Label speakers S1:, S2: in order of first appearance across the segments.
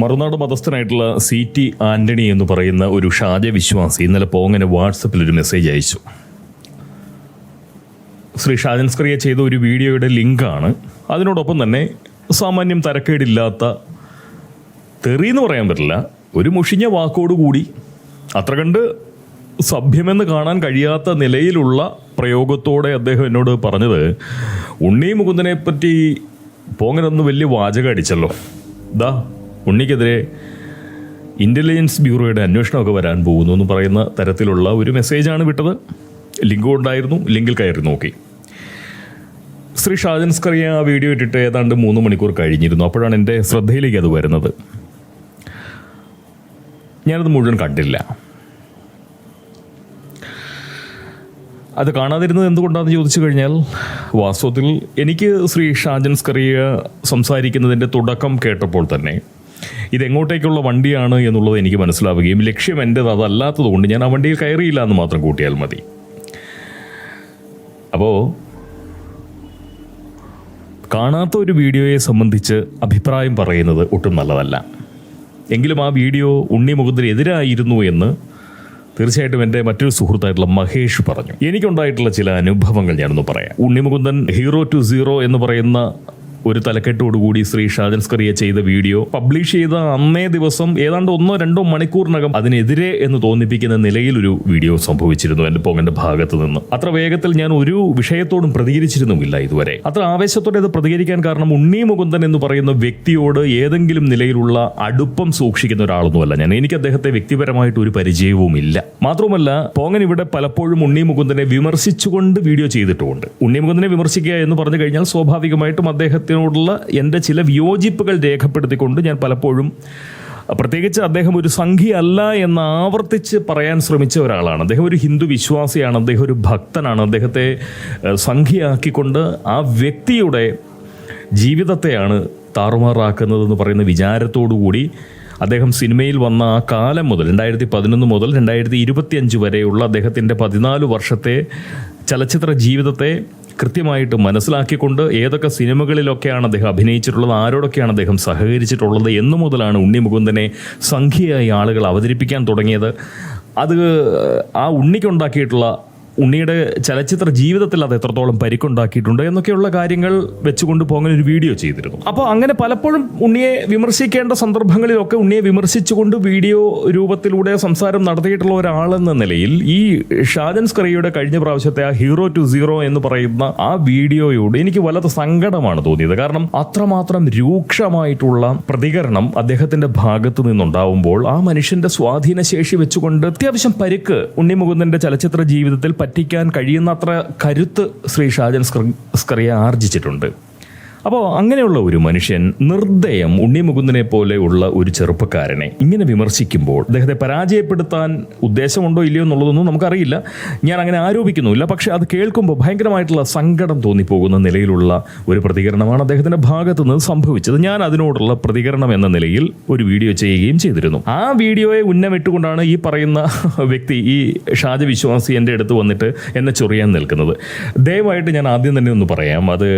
S1: മറുനാട് മതസ്ഥനായിട്ടുള്ള C T Antony എന്ന് പറയുന്ന ഒരു ഷാജ വിശ്വാസി ഇന്നലെ പോങ്ങനെ വാട്സപ്പിൽ ഒരു മെസ്സേജ് അയച്ചു. ശ്രീ ഷാജൻസ്ക്രിയ ചെയ്ത ഒരു വീഡിയോയുടെ ലിങ്കാണ്. അതിനോടൊപ്പം തന്നെ സാമാന്യം തരക്കേടില്ലാത്ത തെറി എന്ന് പറയാൻ പറ്റില്ല ഒരു മുഷിഞ്ഞ വാക്കോടുകൂടി അത്ര കണ്ട് സഭ്യമെന്ന് കാണാൻ കഴിയാത്ത നിലയിലുള്ള പ്രയോഗത്തോടെ അദ്ദേഹം എന്നോട് പറഞ്ഞത് ഉണ്ണി മുകുന്ദനെ പറ്റി പോങ്ങനൊന്ന് വലിയ വാചകം അടിച്ചല്ലോ. ദാ ഉണ്ണിക്കെതിരെ ഇന്റലിജൻസ് ബ്യൂറോയുടെ അന്വേഷണമൊക്കെ വരാൻ പോകുന്നു എന്ന് പറയുന്ന തരത്തിലുള്ള ഒരു മെസ്സേജാണ് വിട്ടത്. ലിങ്കും ഉണ്ടായിരുന്നു ലിങ്കിൽ കയറി നോക്കി. ശ്രീ ഷാജൻ സ്കറിയ ആ വീഡിയോ ഇട്ടിട്ട് ഏതാണ്ട് മൂന്ന് മണിക്കൂർ കഴിഞ്ഞിരുന്നു. അപ്പോഴാണ് എന്റെ ശ്രദ്ധയിലേക്ക് അത് വരുന്നത്. ഞാനത് മുഴുവൻ കണ്ടില്ല. അത് കാണാതിരുന്നത് എന്തുകൊണ്ടാണെന്ന് ചോദിച്ചു കഴിഞ്ഞാൽ വാസ്തവത്തിൽ എനിക്ക് ശ്രീ ഷാജൻ സ്കറിയ സംസാരിക്കുന്നതിന്റെ തുടക്കം കേട്ടപ്പോൾ തന്നെ ഇതെങ്ങോട്ടേക്കുള്ള വണ്ടിയാണ് എന്നുള്ളത് എനിക്ക് മനസ്സിലാവുകയും ലക്ഷ്യം എന്റേത് അതല്ലാത്തത് കൊണ്ട് ഞാൻ ആ വണ്ടിയിൽ കയറിയില്ല എന്ന് മാത്രം കൂട്ടിയാൽ മതി. അപ്പോൾ കാണാത്ത ഒരു വീഡിയോയെ സംബന്ധിച്ച് അഭിപ്രായം പറയുന്നത് ഒട്ടും നല്ലതല്ല. എങ്കിലും ആ വീഡിയോ ഉണ്ണി മുകുന്ദനെതിരായിരുന്നു എന്ന് തീർച്ചയായിട്ടും എന്റെ മറ്റൊരു സുഹൃത്തായിട്ടുള്ള മഹേഷ് പറഞ്ഞു. എനിക്കുണ്ടായിട്ടുള്ള ചില അനുഭവങ്ങൾ ഞാനൊന്ന് പറയാം. ഉണ്ണിമുകുന്ദൻ ഹീറോ ടു സീറോ എന്ന് പറയുന്ന ഒരു തലക്കെട്ടോടുകൂടി ശ്രീ ഷാജൻ സ്കറിയ ചെയ്ത വീഡിയോ പബ്ലിഷ് ചെയ്ത അന്നേ ദിവസം ഏതാണ്ട് ഒന്നോ രണ്ടോ മണിക്കൂറിനകം അതിനെതിരെ എന്ന് തോന്നിപ്പിക്കുന്ന ഒരു വീഡിയോ സംഭവിച്ചിരുന്നു എന്റെ പോങ്ങന്റെ ഭാഗത്ത് നിന്ന്. അത്ര വേഗത്തിൽ ഞാൻ ഒരു വിഷയത്തോടും പ്രതികരിച്ചിരുന്നുമില്ല ഇതുവരെ. അത്ര ആവേശത്തോടെ അത് പ്രതികരിക്കാൻ കാരണം ഉണ്ണി മുകുന്ദൻ എന്ന് പറയുന്ന വ്യക്തിയോട് ഏതെങ്കിലും നിലയിലുള്ള അടുപ്പം സൂക്ഷിക്കുന്ന ഒരാളൊന്നുമല്ല ഞാൻ. എനിക്ക് അദ്ദേഹത്തെ വ്യക്തിപരമായിട്ട് ഒരു പരിചയവും ഇല്ല മാത്രമല്ല പോങ്ങൻ ഇവിടെ പലപ്പോഴും ഉണ്ണി മുകുന്ദനെ വിമർശിച്ചുകൊണ്ട് വീഡിയോ ചെയ്തിട്ടുമുണ്ട്. ഉണ്ണി മുകുന്ദനെ വിമർശിക്കുക എന്ന് പറഞ്ഞു കഴിഞ്ഞാൽ സ്വാഭാവികമായിട്ടും അദ്ദേഹത്തിനോടുള്ള എന്റെ ചില വിയോജിപ്പുകൾ രേഖപ്പെടുത്തിക്കൊണ്ട് ഞാൻ പലപ്പോഴും പ്രത്യേകിച്ച് അദ്ദേഹം ഒരു സംഘിയല്ല എന്ന് ആവർത്തിച്ച് പറയാൻ ശ്രമിച്ച ഒരാളാണ്. അദ്ദേഹം ഒരു ഹിന്ദു വിശ്വാസിയാണ് അദ്ദേഹം ഒരു ഭക്തനാണ്. അദ്ദേഹത്തെ സംഘിയാക്കിക്കൊണ്ട് ആ വ്യക്തിയുടെ ജീവിതത്തെയാണ് താറുമാറാക്കുന്നതെന്ന് പറയുന്ന വിചാരത്തോടുകൂടി അദ്ദേഹം സിനിമയിൽ വന്ന ആ കാലം മുതൽ രണ്ടായിരത്തി പതിനൊന്ന് മുതൽ രണ്ടായിരത്തി ഇരുപത്തിയഞ്ച് വരെയുള്ള അദ്ദേഹത്തിന്റെ പതിനാല് വർഷത്തെ ചലച്ചിത്ര ജീവിതത്തെ കൃത്യമായിട്ട് മനസ്സിലാക്കിക്കൊണ്ട് ഏതൊക്കെ സിനിമകളിലൊക്കെയാണ് അദ്ദേഹം അഭിനയിച്ചിട്ടുള്ളത് ആരോടൊക്കെയാണ് അദ്ദേഹം സഹകരിച്ചിട്ടുള്ളത് എന്നു മുതലാണ് ഉണ്ണി മുകുന്ദനെ സംഖ്യയായി ആളുകൾ അവതരിപ്പിക്കാൻ തുടങ്ങിയത്. അത് ആ ഉണ്ണിക്കുണ്ടാക്കിയിട്ടുള്ള ഉണ്ണിയുടെ ചലച്ചിത്ര ജീവിതത്തിൽ അത് എത്രത്തോളം പരിക്കുണ്ടാക്കിയിട്ടുണ്ട് എന്നൊക്കെയുള്ള കാര്യങ്ങൾ വെച്ചുകൊണ്ട് പോകാൻ ഒരു വീഡിയോ ചെയ്തിരുന്നു. അപ്പോൾ അങ്ങനെ പലപ്പോഴും ഉണ്ണിയെ വിമർശിക്കേണ്ട സന്ദർഭങ്ങളിലൊക്കെ ഉണ്ണിയെ വിമർശിച്ചുകൊണ്ട് വീഡിയോ രൂപത്തിലൂടെ സംസാരം നടത്തിയിട്ടുള്ള ഒരാളെന്ന നിലയിൽ ഈ ഷാജൻ സ്ക്രീയുടെ കഴിഞ്ഞ പ്രാവശ്യത്തെ ആ ഹീറോ ടു സീറോ എന്ന് പറയുന്ന ആ വീഡിയോയോട് എനിക്ക് വല്ലാത്ത സങ്കടമാണ് തോന്നിയത്. കാരണം അത്രമാത്രം രൂക്ഷമായിട്ടുള്ള പ്രതികരണം അദ്ദേഹത്തിന്റെ ഭാഗത്തു നിന്നുണ്ടാവുമ്പോൾ ആ മനുഷ്യന്റെ സ്വാധീന ശേഷി വെച്ചുകൊണ്ട് അത്യാവശ്യം പരിക്ക് ഉണ്ണി മുകുന്ദന്റെ ചലച്ചിത്ര ജീവിതത്തിൽ പറ്റിക്കാൻ കഴിയുന്നത്ര കരുത്ത് ശ്രീ ഷാജൻ സ്കറിയ ആർജിച്ചിട്ടുണ്ട്. അപ്പോൾ അങ്ങനെയുള്ള ഒരു മനുഷ്യൻ നിർദ്ദയം ഉണ്ണിമുകുന്ദനെ പോലെയുള്ള ഒരു ചെറുപ്പക്കാരനെ ഇങ്ങനെ വിമർശിക്കുമ്പോൾ അദ്ദേഹത്തെ പരാജയപ്പെടുത്താൻ ഉദ്ദേശമുണ്ടോ ഇല്ലയോ എന്നുള്ളതൊന്നും നമുക്കറിയില്ല. ഞാൻ അങ്ങനെ ആരോപിക്കുന്നുമില്ല. പക്ഷേ അത് കേൾക്കുമ്പോൾ ഭയങ്കരമായിട്ടുള്ള സങ്കടം തോന്നിപ്പോകുന്ന നിലയിലുള്ള ഒരു പ്രതികരണമാണ് അദ്ദേഹത്തിന്റെ ഭാഗത്തു നിന്ന് സംഭവിച്ചത്. ഞാൻ അതിനോടുള്ള പ്രതികരണം എന്ന നിലയിൽ ഒരു വീഡിയോ ചെയ്യുകയും ചെയ്തിരുന്നു. ആ വീഡിയോയെ ഉന്നമിട്ടുകൊണ്ടാണ് ഈ പറയുന്ന വ്യക്തി ഈ ഷാജ വിശ്വാസി എന്റെ അടുത്ത് വന്നിട്ട് എന്നെ ചൊറിയാൻ നിൽക്കുന്നത്. ദയവായിട്ട് ഞാൻ ആദ്യം തന്നെ ഒന്ന് പറയാം. അത്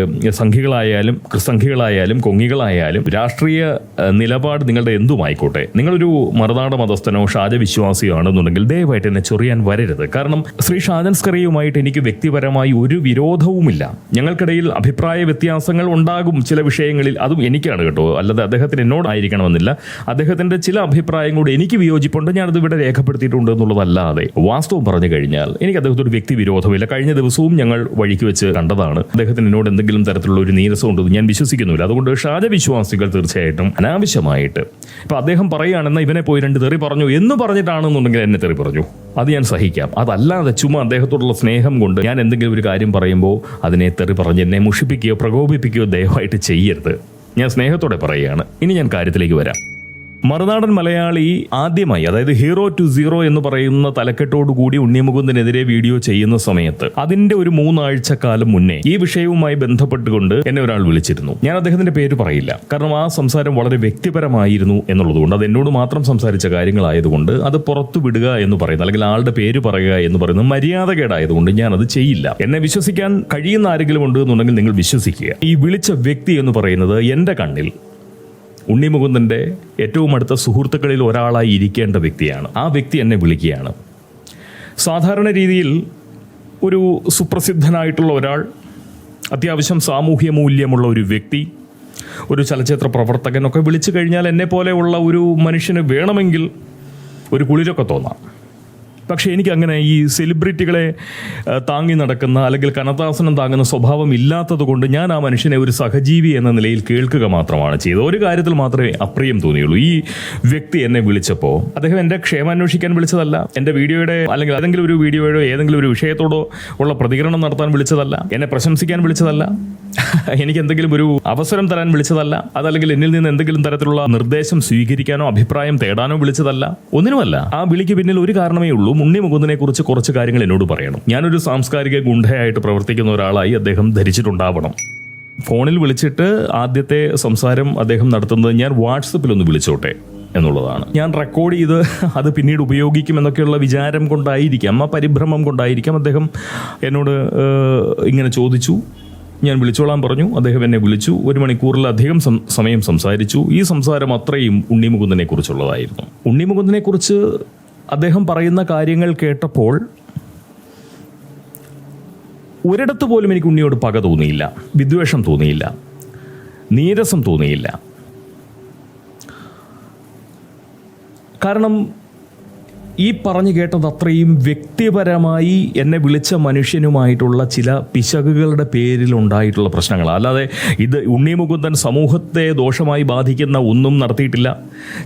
S1: സംഘികളായാലും ക്രിസംഘികളായാലും കൊങ്ങികളായാലും രാഷ്ട്രീയ നിലപാട് നിങ്ങളുടെ എന്തുമായിക്കോട്ടെ? നിങ്ങളൊരു മറുനാട മതസ്ഥനോ ഷാജ വിശ്വാസിയോ ആണെന്നുണ്ടെങ്കിൽ ദയവായിട്ട് എന്നെ ചൊറിയാൻ വരരുത്. കാരണം ശ്രീ ഷാജൻ സ്കറിയുമായിട്ട് എനിക്ക് വ്യക്തിപരമായി ഒരു വിരോധവുമില്ല. ഞങ്ങൾക്കിടയിൽ അഭിപ്രായ വ്യത്യാസങ്ങൾ ഉണ്ടാകും ചില വിഷയങ്ങളിൽ. അതും എനിക്കാണ് കേട്ടോ. അല്ലാതെ അദ്ദേഹത്തിന് എന്നോടായിരിക്കണമെന്നില്ല അദ്ദേഹത്തിന്റെ ചില അഭിപ്രായങ്ങളോട് എനിക്ക് വിയോജിപ്പുണ്ട്. ഞാനത് ഇവിടെ രേഖപ്പെടുത്തിയിട്ടുണ്ട് എന്നുള്ളതല്ലാതെ. വാസ്തവം പറഞ്ഞു കഴിഞ്ഞാൽ എനിക്ക് അദ്ദേഹത്തോട് വ്യക്തി വിരോധമില്ല കഴിഞ്ഞ ദിവസവും ഞങ്ങൾ വഴിക്ക് വെച്ച് കണ്ടതാണ്. അദ്ദേഹത്തിന് എന്നോട് എന്തെങ്കിലും തരത്തിലുള്ള ഒരു നീരസം ഉണ്ടെന്ന് ഞാൻ വിശ്വസിക്കുന്നില്ല. അതുകൊണ്ട് ഷാജ വിശ്വാസികൾ തീർച്ചയായിട്ടും അനാവശ്യമായിട്ട്. ഇപ്പൊ അദ്ദേഹം പറയുകയാണെന്ന് ഇവനെ പോയി രണ്ട് തെറി പറഞ്ഞു എന്ന് പറഞ്ഞിട്ടാണെന്നുണ്ടെങ്കിൽ എന്നെ തെറി പറഞ്ഞു. അത് ഞാൻ സഹിക്കാം. അതല്ലാതെ ചുമ്മാ അദ്ദേഹത്തോടുള്ള സ്നേഹം കൊണ്ട് ഞാൻ എന്തെങ്കിലും ഒരു കാര്യം പറയുമ്പോൾ അതിനെ തെറി പറഞ്ഞ് എന്നെ മുഷിപ്പിക്കുകയോ പ്രകോപിപ്പിക്കുകയോ ദയവായിട്ട് ചെയ്യരുത്. ഞാൻ സ്നേഹത്തോടെ പറയുകയാണ്. ഇനി ഞാൻ കാര്യത്തിലേക്ക് വരാം. മറുനാടൻ മലയാളി ആദ്യമായി അതായത് ഹീറോ ടു സീറോ എന്ന് പറയുന്ന തലക്കെട്ടോടുകൂടി ഉണ്ണിമുകുന്ദനെതിരെ വീഡിയോ ചെയ്യുന്ന സമയത്ത് അതിന്റെ ഒരു മൂന്നാഴ്ച കാലം മുന്നേ ഈ വിഷയവുമായി ബന്ധപ്പെട്ടുകൊണ്ട് എന്നെ ഒരാൾ വിളിച്ചിരുന്നു. ഞാൻ അദ്ദേഹത്തിന്റെ പേര് പറയില്ല. കാരണം ആ സംസാരം വളരെ വ്യക്തിപരമായിരുന്നു എന്നുള്ളതുകൊണ്ട് അത് എന്നോട് മാത്രം സംസാരിച്ച കാര്യങ്ങളായതുകൊണ്ട് അത് പുറത്തു വിടുക എന്ന് പറയുന്നത് അല്ലെങ്കിൽ ആളുടെ പേര് പറയുക എന്ന് പറയുന്നത് മര്യാദകേടായതുകൊണ്ട് ഞാൻ അത് ചെയ്യില്ല. എന്നെ വിശ്വസിക്കാൻ കഴിയുന്ന ആരെങ്കിലും ഉണ്ട് എന്നുണ്ടെങ്കിൽ നിങ്ങൾ വിശ്വസിക്കുക. ഈ വിളിച്ച വ്യക്തി എന്ന് പറയുന്നത് എന്റെ കണ്ണിൽ ഉണ്ണിമുകുന്ദന്റെ ഏറ്റവും അടുത്ത സുഹൃത്തുക്കളിൽ ഒരാളായി ഇരിക്കേണ്ട വ്യക്തിയാണ്. ആ വ്യക്തി എന്നെ വിളിക്കുകയാണ്. സാധാരണ രീതിയിൽ ഒരു സുപ്രസിദ്ധനായിട്ടുള്ള ഒരാൾ അത്യാവശ്യം സാമൂഹ്യ മൂല്യമുള്ള ഒരു വ്യക്തി ഒരു ചലച്ചിത്ര പ്രവർത്തകനൊക്കെ വിളിച്ചു കഴിഞ്ഞാൽ എന്നെ പോലെയുള്ള ഒരു മനുഷ്യന് വേണമെങ്കിൽ ഒരു കുളിരൊക്കെ തോന്നാം. പക്ഷേ എനിക്ക് അങ്ങനെ ഈ സെലിബ്രിറ്റികളെ താങ്ങി നടക്കുന്ന അല്ലെങ്കിൽ കനതാസനം താങ്ങുന്ന സ്വഭാവം ഇല്ലാത്തത് കൊണ്ട് ഞാൻ ആ മനുഷ്യനെ ഒരു സഹജീവി എന്ന നിലയിൽ കേൾക്കുക മാത്രമാണ് ചെയ്തത്. ഒരു കാര്യത്തിൽ മാത്രമേ അപ്രിയം തോന്നിയുള്ളൂ. ഈ വ്യക്തി എന്നെ വിളിച്ചപ്പോൾ അദ്ദേഹം എന്റെ ക്ഷേമാന്വേഷിക്കാൻ വിളിച്ചതല്ല എന്റെ വീഡിയോയുടെ അല്ലെങ്കിൽ ഏതെങ്കിലും ഒരു വീഡിയോയുടെ ഏതെങ്കിലും ഒരു വിഷയത്തോടോ ഉള്ള പ്രതികരണം നടത്താൻ വിളിച്ചതല്ല എന്നെ പ്രശംസിക്കാൻ വിളിച്ചതല്ല എനിക്ക് എന്തെങ്കിലും ഒരു അവസരം തരാൻ വിളിച്ചതല്ല അതല്ലെങ്കിൽ എന്നിൽ നിന്ന് എന്തെങ്കിലും തരത്തിലുള്ള നിർദ്ദേശം സ്വീകരിക്കാനോ അഭിപ്രായം തേടാനോ വിളിച്ചതല്ല. ഒന്നിനുമല്ല. ആ വിളിക്ക് പിന്നിൽ ഒരു കാരണമേ ഉള്ളൂ. ഉണ്ണി മുകുന്ദനെ കുറിച്ച് കുറച്ച് കാര്യങ്ങൾ എന്നോട് പറയണം. ഞാനൊരു സാംസ്കാരിക ഗുണ്ടയായിട്ട് പ്രവർത്തിക്കുന്ന ഒരാളായി അദ്ദേഹം ധരിച്ചിട്ടുണ്ടാവണം. ഫോണിൽ വിളിച്ചിട്ട് ആദ്യത്തെ സംസാരം അദ്ദേഹം നടത്തുന്നത് ഞാൻ വാട്സപ്പിൽ ഒന്ന് വിളിച്ചോട്ടെ എന്നുള്ളതാണ്. ഞാൻ റെക്കോർഡ് ചെയ്ത് അത് പിന്നീട് ഉപയോഗിക്കും എന്നൊക്കെയുള്ള വിചാരം കൊണ്ടായിരിക്കാം ആ പരിഭ്രമം കൊണ്ടായിരിക്കാം അദ്ദേഹം എന്നോട് ഇങ്ങനെ ചോദിച്ചു. ഞാൻ വിളിച്ചോളാൻ പറഞ്ഞു അദ്ദേഹം എന്നെ വിളിച്ചു. ഒരു മണിക്കൂറിലധികം സമയം സംസാരിച്ചു. ഈ സംസാരം അത്രയും ഉണ്ണിമുകുന്ദനെ കുറിച്ചുള്ളതായിരുന്നു ഉണ്ണിമുകുന്ദനെ കുറിച്ച് അദ്ദേഹം പറയുന്ന കാര്യങ്ങൾ കേട്ടപ്പോൾ ഒരിടത്ത് പോലും എനിക്ക് ഉണ്ണിയോട് പക തോന്നിയില്ല വിദ്വേഷം തോന്നിയില്ല നീരസം തോന്നിയില്ല. കാരണം ഈ പറഞ്ഞു കേട്ടത് അത്രയും വ്യക്തിപരമായി എന്നെ വിളിച്ച മനുഷ്യനുമായിട്ടുള്ള ചില പിശകുകളുടെ പേരിൽ ഉണ്ടായിട്ടുള്ള പ്രശ്നങ്ങൾ. അല്ലാതെ ഇത് ഉണ്ണി മുകുന്ദൻ സമൂഹത്തെ ദോഷമായി ബാധിക്കുന്ന ഒന്നും നടത്തിയിട്ടില്ല.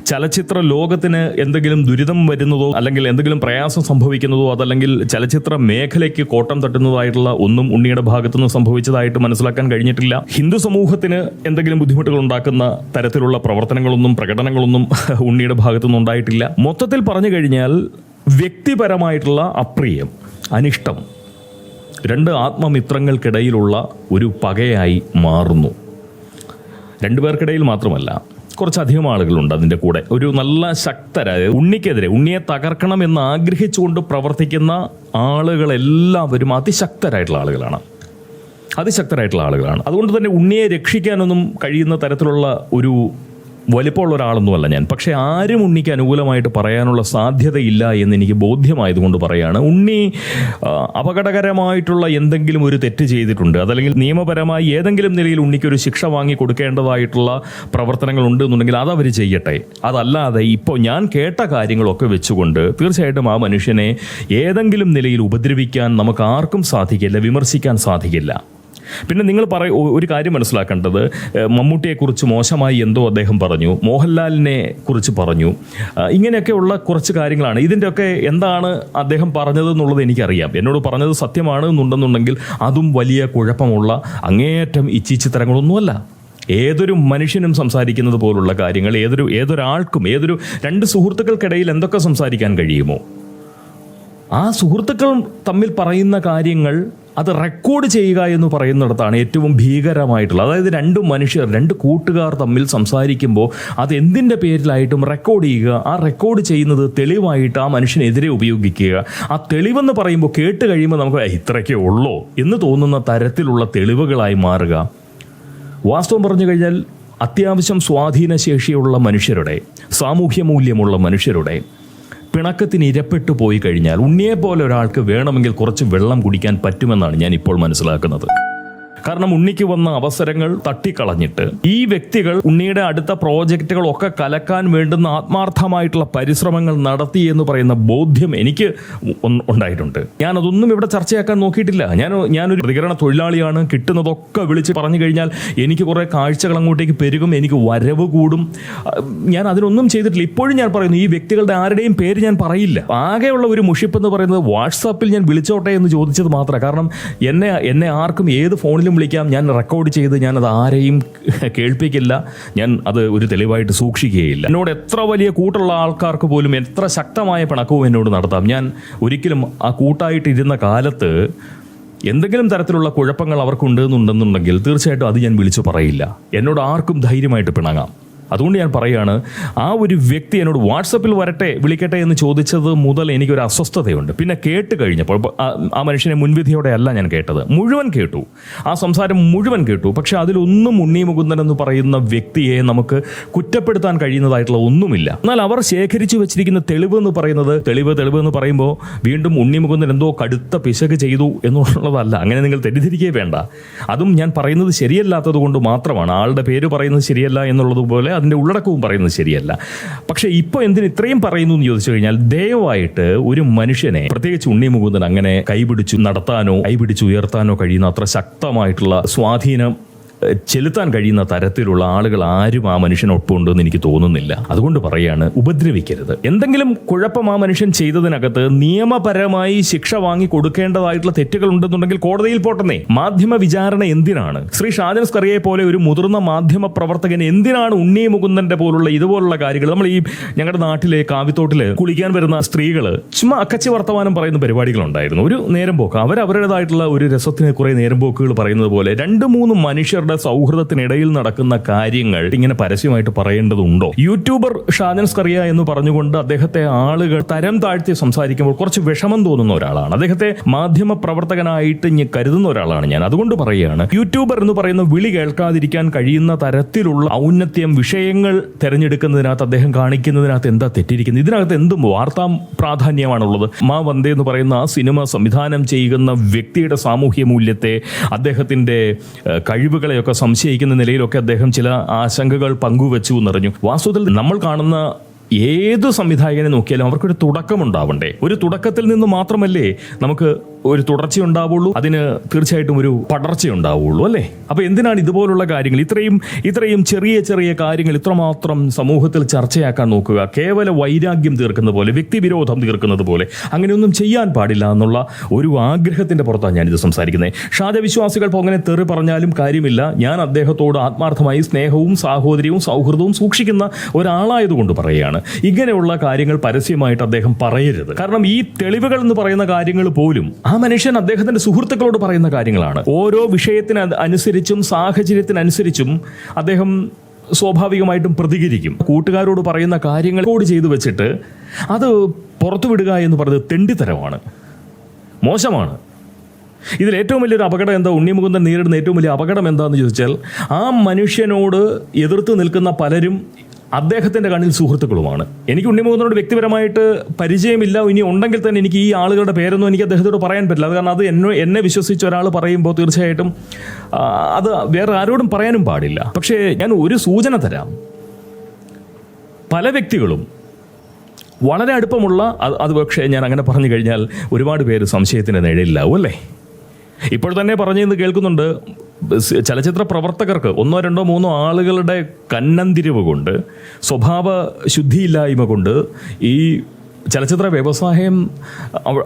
S1: ചലച്ചിത്ര ലോകത്തിന് എന്തെങ്കിലും ദുരിതം വരുന്നതോ അല്ലെങ്കിൽ എന്തെങ്കിലും പ്രയാസം സംഭവിക്കുന്നതോ അതല്ലെങ്കിൽ ചലച്ചിത്ര മേഖലയ്ക്ക് കോട്ടം തട്ടുന്നതായിട്ടുള്ള ഒന്നും ഉണ്ണിയുടെ ഭാഗത്തുനിന്ന് സംഭവിച്ചതായിട്ട് മനസ്സിലാക്കാൻ കഴിഞ്ഞിട്ടില്ല. ഹിന്ദു സമൂഹത്തിന് എന്തെങ്കിലും ബുദ്ധിമുട്ടുകൾ ഉണ്ടാക്കുന്ന തരത്തിലുള്ള പ്രവർത്തനങ്ങളൊന്നും പ്രകടനങ്ങളൊന്നും ഉണ്ണിയുടെ ഭാഗത്തുനിന്ന് ഉണ്ടായിട്ടില്ല മൊത്തത്തിൽ പറഞ്ഞു കഴിഞ്ഞാൽ വ്യക്തിപരമായിട്ടുള്ള അപ്രിയം അനിഷ്ടം. രണ്ട് ആത്മമിത്രങ്ങൾക്കിടയിലുള്ള ഒരു പകയായി മാറുന്നു. രണ്ടുപേർക്കിടയിൽ മാത്രമല്ല കുറച്ചധികം ആളുകളുണ്ട് അതിന്റെ കൂടെ. ഒരു നല്ല ശക്തരായ ഉണ്ണിക്കെതിരെ ഉണ്ണിയെ തകർക്കണം എന്ന് ആഗ്രഹിച്ചുകൊണ്ട് പ്രവർത്തിക്കുന്ന ആളുകളെല്ലാവരും അതിശക്തരായിട്ടുള്ള ആളുകളാണ്. അതിശക്തരായിട്ടുള്ള ആളുകളാണ്. അതുകൊണ്ട് തന്നെ ഉണ്ണിയെ രക്ഷിക്കാനൊന്നും കഴിയുന്ന തരത്തിലുള്ള ഒരു വലിപ്പമുള്ള ഒരാളൊന്നുമല്ല ഞാൻ. പക്ഷെ ആരും ഉണ്ണിക്ക് അനുകൂലമായിട്ട് പറയാനുള്ള സാധ്യതയില്ല എന്ന് എനിക്ക് ബോധ്യമായതുകൊണ്ട് പറയാണ്. ഉണ്ണി അപകടകരമായിട്ടുള്ള എന്തെങ്കിലും ഒരു തെറ്റ് ചെയ്തിട്ടുണ്ട്. അതല്ലെങ്കിൽ നിയമപരമായി ഏതെങ്കിലും നിലയിൽ ഉണ്ണിക്ക് ഒരു ശിക്ഷ വാങ്ങി കൊടുക്കേണ്ടതായിട്ടുള്ള പ്രവർത്തനങ്ങൾ ഉണ്ട് എന്നുണ്ടെങ്കിൽ അത് അവർ ചെയ്യട്ടെ. അതല്ലാതെ ഇപ്പോൾ ഞാൻ കേട്ട കാര്യങ്ങളൊക്കെ വെച്ചുകൊണ്ട് തീർച്ചയായിട്ടും ആ മനുഷ്യനെ ഏതെങ്കിലും നിലയിൽ ഉപദ്രവിക്കാൻ നമുക്ക് ആർക്കും സാധിക്കില്ല വിമർശിക്കാൻ സാധിക്കില്ല. പിന്നെ നിങ്ങൾ പറയ ഒരു കാര്യം മനസ്സിലാക്കേണ്ടത്. മമ്മൂട്ടിയെക്കുറിച്ച് മോശമായി എന്തോ അദ്ദേഹം പറഞ്ഞു മോഹൻലാലിനെ കുറിച്ച് പറഞ്ഞു. ഇങ്ങനെയൊക്കെയുള്ള കുറച്ച് കാര്യങ്ങളാണ്. ഇതിന്റെയൊക്കെ എന്താണ് അദ്ദേഹം പറഞ്ഞത് എന്നുള്ളത് എനിക്കറിയാം. എന്നോട് പറഞ്ഞത് സത്യമാണ് എന്നുണ്ടെന്നുണ്ടെങ്കിൽ അതും വലിയ കുഴപ്പമുള്ള അങ്ങേയറ്റം ഇച്ചിച്ചിത്തരങ്ങളൊന്നുമല്ല ഏതൊരു മനുഷ്യനും സംസാരിക്കുന്നത് പോലുള്ള കാര്യങ്ങൾ ഏതൊരു ഏതൊരാൾക്കും ഏതൊരു രണ്ട് സുഹൃത്തുക്കൾക്കിടയിൽ എന്തൊക്കെ സംസാരിക്കാൻ കഴിയുമോ? ആ സുഹൃത്തുക്കൾ തമ്മിൽ പറയുന്ന കാര്യങ്ങൾ അത് റെക്കോർഡ് ചെയ്യുക എന്ന് പറയുന്നിടത്താണ് ഏറ്റവും ഭീകരമായിട്ടുള്ളത്. അതായത് രണ്ട് മനുഷ്യർ രണ്ട് കൂട്ടുകാർ തമ്മിൽ സംസാരിക്കുമ്പോൾ അത് എന്തിന്റെ പേരിലായിട്ടും റെക്കോർഡ് ചെയ്യുക ആ റെക്കോർഡ് ചെയ്യുന്നത് തെളിവായിട്ട് ആ മനുഷ്യനെതിരെ ഉപയോഗിക്കുക. ആ തെളിവെന്ന് പറയുമ്പോൾ കേട്ട് കഴിയുമ്പോൾ നമുക്ക് ഇത്രയ്ക്കേ ഉള്ളോ? എന്ന് തോന്നുന്ന തരത്തിലുള്ള തെളിവുകളായി മാറുക. വാസ്തവം പറഞ്ഞു കഴിഞ്ഞാൽ അത്യാവശ്യം സ്വാധീനശേഷിയുള്ള മനുഷ്യരുടെ സാമൂഹ്യ മൂല്യമുള്ള മനുഷ്യരുടെ പിണക്കത്തിന് ഇരപ്പെട്ടു പോയി കഴിഞ്ഞാൽ ഉണ്ണിയെ പോലെ ഒരാൾക്ക് വേണമെങ്കിൽ കുറച്ച് വെള്ളം കുടിക്കാൻ പറ്റുമെന്നാണ് ഞാൻ ഇപ്പോൾ മനസ്സിലാക്കുന്നത്. കാരണം ഉണ്ണിക്ക് വന്ന അവസരങ്ങൾ തട്ടിക്കളഞ്ഞിട്ട് ഈ വ്യക്തികൾ ഉണ്ണിയുടെ അടുത്ത പ്രോജക്റ്റുകൾ ഒക്കെ കലക്കാൻ വേണ്ടുന്ന ആത്മാർത്ഥമായിട്ടുള്ള പരിശ്രമങ്ങൾ നടത്തി എന്ന് പറയുന്ന ബോധ്യം എനിക്ക് ഉണ്ടായിട്ടുണ്ട്. ഞാൻ അതൊന്നും ഇവിടെ ചർച്ചയാക്കാൻ നോക്കിയിട്ടില്ല. ഞാൻ ഞാനൊരു പ്രതികരണ തൊഴിലാളിയാണ്. കിട്ടുന്നതൊക്കെ വിളിച്ച് പറഞ്ഞു കഴിഞ്ഞാൽ എനിക്ക് കുറേ കാഴ്ചകൾ അങ്ങോട്ടേക്ക് പെരുകും എനിക്ക് വരവ് കൂടും. ഞാൻ അതിനൊന്നും ചെയ്തിട്ടില്ല. ഇപ്പോഴും ഞാൻ പറയുന്നു ഈ വ്യക്തികളുടെ ആരുടെയും പേര് ഞാൻ പറയില്ല. ആകെയുള്ള ഒരു മുഷിപ്പ് എന്ന് പറയുന്നത് വാട്സാപ്പിൽ ഞാൻ വിളിച്ചോട്ടെ എന്ന് ചോദിച്ചത് മാത്രമാണ്. കാരണം എന്നെ എന്നെ ആർക്കും ഏത് ഫോണിലും വിളിക്കാം. ഞാൻ റെക്കോർഡ് ചെയ്ത് ഞാൻ അത് ആരെയും കേൾപ്പിക്കില്ല. ഞാൻ അത് ഒരു തെളിവായിട്ട് സൂക്ഷിക്കുകയില്ല. എന്നോട് എത്ര വലിയ കൂട്ടുള്ള ആൾക്കാർക്ക് പോലും എത്ര ശക്തമായ പിണക്കവും എന്നോട് നടത്താം. ഞാൻ ഒരിക്കലും ആ കൂട്ടായിട്ടിരുന്ന കാലത്ത് എന്തെങ്കിലും തരത്തിലുള്ള കുഴപ്പങ്ങൾ അവർക്കുണ്ടെന്നുണ്ടെന്നുണ്ടെങ്കിൽ തീർച്ചയായിട്ടും അത് ഞാൻ വിളിച്ചു പറയില്ല. എന്നോട് ആർക്കും ധൈര്യമായിട്ട് പിണങ്ങാം. അതുകൊണ്ട് ഞാൻ പറയുകയാണ് ആ ഒരു വ്യക്തി എന്നോട് വാട്സപ്പിൽ വരട്ടെ വിളിക്കട്ടെ എന്ന് ചോദിച്ചത് മുതൽ എനിക്കൊരു അസ്വസ്ഥതയുണ്ട്. പിന്നെ കേട്ട് കഴിഞ്ഞപ്പോൾ ആ- മനുഷ്യനെ മുൻവിധിയോടെ അല്ല ഞാൻ കേട്ടത്. മുഴുവൻ കേട്ടു. ആ സംസാരം മുഴുവൻ കേട്ടു. പക്ഷെ അതിലൊന്നും ഉണ്ണി മുകുന്ദൻ എന്ന് പറയുന്ന വ്യക്തിയെ നമുക്ക് കുറ്റപ്പെടുത്താൻ കഴിയുന്നതായിട്ടുള്ള ഒന്നുമില്ല. എന്നാൽ അവർ ശേഖരിച്ചു വെച്ചിരിക്കുന്ന തെളിവ് എന്ന് പറയുന്നത് തെളിവ് തെളിവ് എന്ന് പറയുമ്പോൾ വീണ്ടും ഉണ്ണി മുകുന്ദൻ എന്തോ കടുത്ത പിശക് ചെയ്തു എന്നുള്ളതല്ല. അങ്ങനെ നിങ്ങൾ തെറ്റിദ്ധരിക്കേ വേണ്ട. അതും ഞാൻ പറയുന്നത് ശരിയല്ലാത്തത് കൊണ്ട് മാത്രമാണ്. ആളുടെ പേര് പറയുന്നത് ശരിയല്ല എന്നുള്ളതുപോലെ അതിന്റെ ഉള്ളടക്കവും പറയുന്നത് ശരിയല്ല. പക്ഷേ ഇപ്പോൾ എന്തിന് ഇത്രയും പറയുന്നു എന്ന് ചോദിച്ചു കഴിഞ്ഞാൽ ദയവായിട്ട് ഒരു മനുഷ്യനെ പ്രത്യേകിച്ച് ഉണ്ണി മുകുന്ദൻ അങ്ങനെ കൈപിടിച്ചു നടത്താനോ കൈപിടിച്ചു ഉയർത്താനോ കഴിയുന്ന അത്ര ശക്തമായിട്ടുള്ള സ്വാധീനം ചെലുത്താൻ കഴിയുന്ന തരത്തിലുള്ള ആളുകൾ ആരും ആ മനുഷ്യനൊപ്പമുണ്ടെന്ന് എനിക്ക് തോന്നുന്നില്ല. അതുകൊണ്ട് പറയാണ് ഉപദ്രവിക്കരുത്. എന്തെങ്കിലും കുഴപ്പം ആ മനുഷ്യൻ ചെയ്തതിനകത്ത് നിയമപരമായി ശിക്ഷ വാങ്ങി കൊടുക്കേണ്ടതായിട്ടുള്ള തെറ്റുകൾ ഉണ്ടെന്നുണ്ടെങ്കിൽ കോടതിയിൽ പോട്ടെന്നേ. മാധ്യമ വിചാരണ എന്തിനാണ്? ശ്രീ ഷാജൻ സ്കറിയെ പോലെ ഒരു മുതിർന്ന മാധ്യമ പ്രവർത്തകൻ എന്തിനാണ് ഉണ്ണി മുകുന്ദന്റെ പോലുള്ള ഇതുപോലുള്ള കാര്യങ്ങൾ? നമ്മൾ ഈ ഞങ്ങളുടെ നാട്ടിലെ കാവിത്തോട്ടിൽ കുളിക്കാൻ വരുന്ന സ്ത്രീകൾ ചുമ്മാ അക്കച്ചി വർത്തമാനം പറയുന്ന പരിപാടികളുണ്ടായിരുന്നു. ഒരു നേരം പോക്ക്. അവർ അവരുടേതായിട്ടുള്ള ഒരു രസത്തിന് കുറെ നേരം പോക്കുകൾ പറയുന്നത് പോലെ രണ്ട് മൂന്ന് മനുഷ്യരുടെ സൗഹൃദത്തിനിടയിൽ നടക്കുന്ന കാര്യങ്ങൾ ഇങ്ങനെ പരസ്യമായിട്ട് പറയേണ്ടതുണ്ടോ? യൂട്യൂബർ ഷാജൻ സ്കറിയ എന്ന് പറഞ്ഞുകൊണ്ട് അദ്ദേഹത്തെ ആളുകൾ തരം താഴ്ത്തി സംസാരിക്കുമ്പോൾ കുറച്ച് വിഷമം തോന്നുന്ന ഒരാളാണ്. അദ്ദേഹത്തെ മാധ്യമ പ്രവർത്തകനായിട്ട് കരുതുന്ന ഒരാളാണ് ഞാൻ. അതുകൊണ്ട് പറയുകയാണ് യൂട്യൂബർ എന്ന് പറയുന്ന വിളി കേൾക്കാതിരിക്കാൻ കഴിയുന്ന തരത്തിലുള്ള ഔന്നത്യം വിഷയങ്ങൾ തെരഞ്ഞെടുക്കുന്നതിനകത്ത് അദ്ദേഹം കാണിക്കുന്നതിനകത്ത് എന്താ തെറ്റിരിക്കുന്നത്? ഇതിനകത്ത് എന്തും വാർത്താ പ്രാധാന്യമാണുള്ളത്? മാ വന്ദേ എന്ന് പറയുന്ന ആ സിനിമ സംവിധാനം ചെയ്യുന്ന വ്യക്തിയുടെ സാമൂഹ്യ മൂല്യത്തെ അദ്ദേഹത്തിന്റെ ഏഹ്, കഴിവുകളെയൊക്കെ സംശയിക്കുന്ന നിലയിലൊക്കെ അദ്ദേഹം ചില ആശങ്കകൾ പങ്കുവെച്ചു എന്നറിഞ്ഞു. വാസ്തുവിൽ നമ്മൾ കാണുന്ന ഏത് സംവിധായകനെ നോക്കിയാലും അവർക്കൊരു തുടക്കമുണ്ടാവണ്ടേ? ഒരു തുടക്കത്തിൽ നിന്ന് മാത്രമല്ലേ നമുക്ക് ഒരു തുടർച്ച ഉണ്ടാവുള്ളൂ. അതിന് തീർച്ചയായിട്ടും ഒരു പടർച്ച ഉണ്ടാവുള്ളൂ അല്ലേ? അപ്പൊ എന്തിനാണ് ഇതുപോലുള്ള കാര്യങ്ങൾ? ഇത്രയും ഇത്രയും ചെറിയ ചെറിയ കാര്യങ്ങൾ ഇത്രമാത്രം സമൂഹത്തിൽ ചർച്ചയാക്കാൻ നോക്കുക. കേവല വൈരാഗ്യം തീർക്കുന്ന പോലെ വ്യക്തിവിരോധം തീർക്കുന്നത് പോലെ അങ്ങനെയൊന്നും ചെയ്യാൻ പാടില്ല എന്നുള്ള ഒരു ആഗ്രഹത്തിന്റെ പുറത്താണ് ഞാനിത് സംസാരിക്കുന്നത്. ഷാജ വിശ്വാസികൾ ഇപ്പോൾ അങ്ങനെ തെറി പറഞ്ഞാലും കാര്യമില്ല. ഞാൻ അദ്ദേഹത്തോട് ആത്മാർത്ഥമായി സ്നേഹവും സാഹോദര്യവും സൗഹൃദവും സൂക്ഷിക്കുന്ന ഒരാളായതുകൊണ്ട് പറയുകയാണ്. ഇങ്ങനെയുള്ള കാര്യങ്ങൾ പരസ്യമായിട്ട് അദ്ദേഹം പറയരുത്. കാരണം ഈ തെളിവുകൾ എന്ന് പറയുന്ന കാര്യങ്ങൾ പോലും ആ മനുഷ്യൻ അദ്ദേഹത്തിന്റെ സുഹൃത്തുക്കളോട് പറയുന്ന കാര്യങ്ങളാണ്. ഓരോ വിഷയത്തിന് അനുസരിച്ചും സാഹചര്യത്തിനനുസരിച്ചും അദ്ദേഹം സ്വാഭാവികമായിട്ടും പ്രതികരിക്കും. കൂട്ടുകാരോട് പറയുന്ന കാര്യങ്ങൾ കോഡ് ചെയ്തു വെച്ചിട്ട് അത് പുറത്തുവിടുക എന്ന് പറയുന്നത് തെണ്ടിത്തരമാണ്. മോശമാണ്. ഇതിൽ ഏറ്റവും വലിയൊരു അപകടം എന്താ? ഉണ്ണിമുകുന്ദൻ നേരിടുന്ന ഏറ്റവും വലിയ അപകടം എന്താണെന്ന് ചോദിച്ചാൽ ആ മനുഷ്യനോട് എതിർത്ത് നിൽക്കുന്ന പലരും അദ്ദേഹത്തിന്റെ കണ്ണിൽ സുഹൃത്തുക്കളുമാണ്. എനിക്ക് ഉണ്ണിമുഖത്തിനോട് വ്യക്തിപരമായിട്ട് പരിചയമില്ല. ഇനി ഉണ്ടെങ്കിൽ തന്നെ എനിക്ക് ഈ ആളുകളുടെ പേരൊന്നും എനിക്ക് അദ്ദേഹത്തോട് പറയാൻ പറ്റില്ല. അത് കാരണം അത് എന്നെ എന്നെ വിശ്വസിച്ച ഒരാൾ പറയുമ്പോൾ തീർച്ചയായിട്ടും അത് വേറെ ആരോടും പറയാനും പാടില്ല. പക്ഷേ ഞാൻ ഒരു സൂചന തരാം. പല വ്യക്തികളും വളരെ അടുപ്പമുള്ള അത് പക്ഷേ ഞാൻ അങ്ങനെ പറഞ്ഞു കഴിഞ്ഞാൽ ഒരുപാട് പേര് സംശയത്തിന്റെ നിഴലിലാവും അല്ലേ? ഇപ്പോൾ തന്നെ പറഞ്ഞു എന്ന് കേൾക്കുന്നുണ്ട് ചലച്ചിത്ര പ്രവർത്തകർക്ക് ഒന്നോ രണ്ടോ മൂന്നോ ആളുകളുടെ കന്നന്തിരിവ് കൊണ്ട് സ്വഭാവ ശുദ്ധിയില്ലായ്മ കൊണ്ട് ഈ ചലച്ചിത്ര വ്യവസായം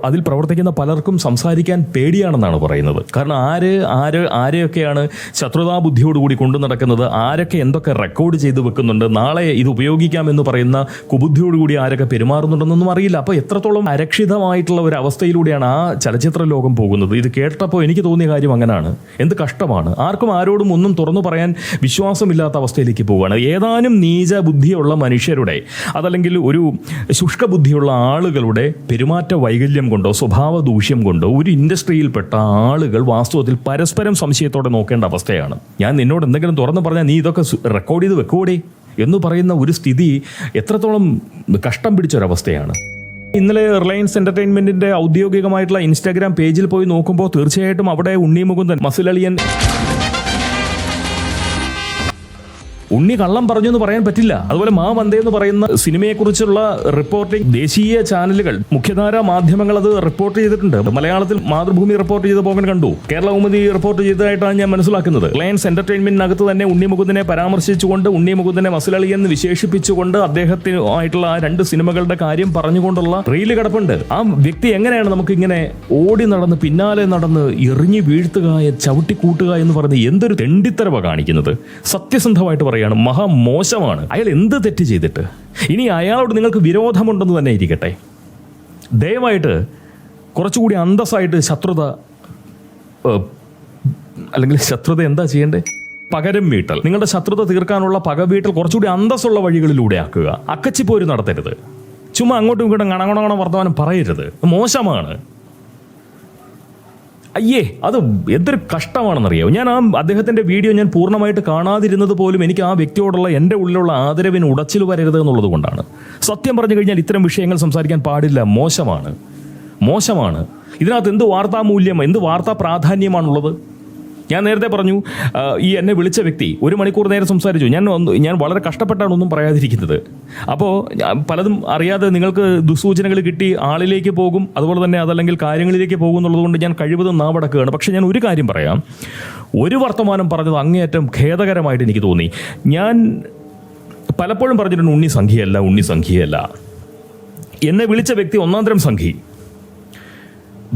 S1: അതിൽ പ്രവർത്തിക്കുന്ന പലർക്കും സംസാരിക്കാൻ പേടിയാണെന്നാണ് പറയുന്നത്. കാരണം ആര് ആര് ആരെയൊക്കെയാണ് ശത്രുതാ ബുദ്ധിയോടുകൂടി കൊണ്ടു നടക്കുന്നത്? ആരൊക്കെ എന്തൊക്കെ റെക്കോർഡ് ചെയ്ത് വെക്കുന്നുണ്ട്? നാളെ ഇത് ഉപയോഗിക്കാമെന്ന് പറയുന്ന കുബുദ്ധിയോടുകൂടി ആരൊക്കെ പെരുമാറുന്നുണ്ടെന്നൊന്നും അറിയില്ല. അപ്പോൾ എത്രത്തോളം അരക്ഷിതമായിട്ടുള്ള ഒരു അവസ്ഥയിലൂടെയാണ് ആ ചലച്ചിത്ര ലോകം പോകുന്നത്? ഇത് കേട്ടപ്പോൾ എനിക്ക് തോന്നിയ കാര്യം അങ്ങനെയാണ് എന്ത് കഷ്ടമാണ്. ആർക്കും ആരോടും ഒന്നും തുറന്നു പറയാൻ വിശ്വാസമില്ലാത്ത അവസ്ഥയിലേക്ക് പോവുകയാണ്. ഏതാനും നീച ബുദ്ധിയുള്ള മനുഷ്യരുടെ അതല്ലെങ്കിൽ ഒരു ശുഷ്ക ബുദ്ധിയുള്ള ആളുകളുടെ പെരുമാറ്റ വൈകല്യം കൊണ്ടോ സ്വഭാവ ദൂഷ്യം കൊണ്ടോ ഒരു ഇൻഡസ്ട്രിയിൽപ്പെട്ട ആളുകൾ വാസ്തവത്തിൽ പരസ്പരം സംശയത്തോടെ നോക്കേണ്ട അവസ്ഥയാണ്. ഞാൻ നിന്നോട് എന്തെങ്കിലും തുറന്നു പറഞ്ഞാൽ നീ ഇതൊക്കെ റെക്കോർഡ് ചെയ്ത് വെക്കൂടെ എന്ന് പറയുന്ന ഒരു സ്ഥിതി എത്രത്തോളം കഷ്ടം പിടിച്ചൊരവസ്ഥയാണ്. ഇന്നലെ റിലയൻസ് എന്റർടൈൻമെന്റിന്റെ ഔദ്യോഗികമായിട്ടുള്ള ഇൻസ്റ്റാഗ്രാം പേജിൽ പോയി നോക്കുമ്പോൾ തീർച്ചയായിട്ടും അവിടെ ഉണ്ണിമുകുന്ദൻ മുകുന്ദൻ മസുലളിയൻ ഉണ്ണി കള്ളം പറഞ്ഞു എന്ന് പറയാൻ പറ്റില്ല. അതുപോലെ മാ എന്ന് പറയുന്ന സിനിമയെക്കുറിച്ചുള്ള റിപ്പോർട്ടിംഗ് ദേശീയ ചാനലുകൾ മുഖ്യധാര മാധ്യമങ്ങൾ അത് റിപ്പോർട്ട് ചെയ്തിട്ടുണ്ട്. മലയാളത്തിൽ മാതൃഭൂമി റിപ്പോർട്ട് ചെയ്ത പോകൻ കണ്ടു. കേരള കൗമുദി റിപ്പോർട്ട് ചെയ്തതായിട്ടാണ് ഞാൻ മനസ്സിലാക്കുന്നത്. റിലയൻസ് എന്റർടൈൻമെന്റിനകത്ത് തന്നെ ഉണ്ണി മുകുന്ദനെ പരാമർശിച്ചുകൊണ്ട് ഉണ്ണി മുകുന്ദനെ മസിലളി എന്ന് വിശേഷിപ്പിച്ചുകൊണ്ട് അദ്ദേഹത്തിനായിട്ടുള്ള ആ രണ്ട് സിനിമകളുടെ കാര്യം പറഞ്ഞുകൊണ്ടുള്ള റീൽ കിടപ്പുണ്ട്. ആ വ്യക്തി എങ്ങനെയാണ് നമുക്ക് ഇങ്ങനെ ഓടി നടന്ന് പിന്നാലെ നടന്ന് എറിഞ്ഞു വീഴ്ത്തുക ചവിട്ടിക്കൂട്ടുക എന്ന് പറഞ്ഞ് എന്തൊരു തെണ്ടിത്തരവ കാണിക്കുന്നത്? സത്യസന്ധമായിട്ട് പറയാണ് മഹാ മോശമാണ് അയാൾ എന്ത് തെറ്റ് ചെയ്തിട്ട്? ഇനി അയാളോട് നിങ്ങൾക്ക് വിരോധമുണ്ടെന്ന് തന്നെ ഇരിക്കട്ടെ. ദയവായിട്ട് കുറച്ചുകൂടി അന്തസ്സായിട്ട് ശത്രുത അല്ലെങ്കിൽ ശത്രുത എന്താ ചെയ്യേണ്ടത് പകരം വീട്ടൽ. നിങ്ങളുടെ ശത്രുത തീർക്കാനുള്ള പക വീട്ടൽ കുറച്ചുകൂടി അന്തസ്സുള്ള വഴികളിലൂടെ ആക്കുക. അക്കച്ചിപ്പോര് നടത്തരുത്. ചുമ്മാ അങ്ങോട്ടും ഇങ്ങോട്ടും ഗണഗണഗണ വർത്തമാനം പറയരുത്. മോശമാണ്. അയ്യേ അത് എന്തൊരു കഷ്ടമാണെന്നറിയാമോ ഞാൻ ആ അദ്ദേഹത്തിന്റെ വീഡിയോ ഞാൻ പൂർണമായിട്ട് കാണാതിരുന്നത് പോലും എനിക്ക് ആ വ്യക്തിയോടുള്ള എന്റെ ഉള്ളിലുള്ള ആദരവിന് ഉടച്ചിൽ വരരുത് എന്നുള്ളത് കൊണ്ടാണ്. സത്യം പറഞ്ഞു കഴിഞ്ഞാൽ ഇത്തരം വിഷയങ്ങൾ സംസാരിക്കാൻ പാടില്ല. മോശമാണ്. മോശമാണ്. ഇതിനകത്ത് എന്ത് വാർത്താ മൂല്യം എന്ത് വാർത്താ പ്രാധാന്യമാണുള്ളത്? ഞാൻ നേരത്തെ പറഞ്ഞു ഈ എന്നെ വിളിച്ച വ്യക്തി ഒരു മണിക്കൂർ നേരം സംസാരിച്ചു. ഞാൻ ഞാൻ വളരെ കഷ്ടപ്പെട്ടാണ് ഒന്നും പറയാതിരിക്കുന്നത്. അപ്പോൾ പലതും അറിയാതെ നിങ്ങൾക്ക് ദുസൂചനകൾ കിട്ടി ആളിലേക്ക് പോകും അതുപോലെ തന്നെ അതല്ലെങ്കിൽ കാര്യങ്ങളിലേക്ക് പോകും എന്നുള്ളതുകൊണ്ട് ഞാൻ കഴിവതും നാവടക്കുകയാണ്. പക്ഷേ ഞാൻ ഒരു കാര്യം പറയാം. ഒരു വർത്തമാനം പറഞ്ഞത് അങ്ങേയറ്റം ഖേദകരമായിട്ട് എനിക്ക് തോന്നി. ഞാൻ പലപ്പോഴും പറഞ്ഞിട്ടുണ്ട് ഉണ്ണി സംഖ്യയല്ല ഉണ്ണി സംഖ്യയല്ല. എന്നെ വിളിച്ച വ്യക്തി ഒന്നാം തരം സംഘി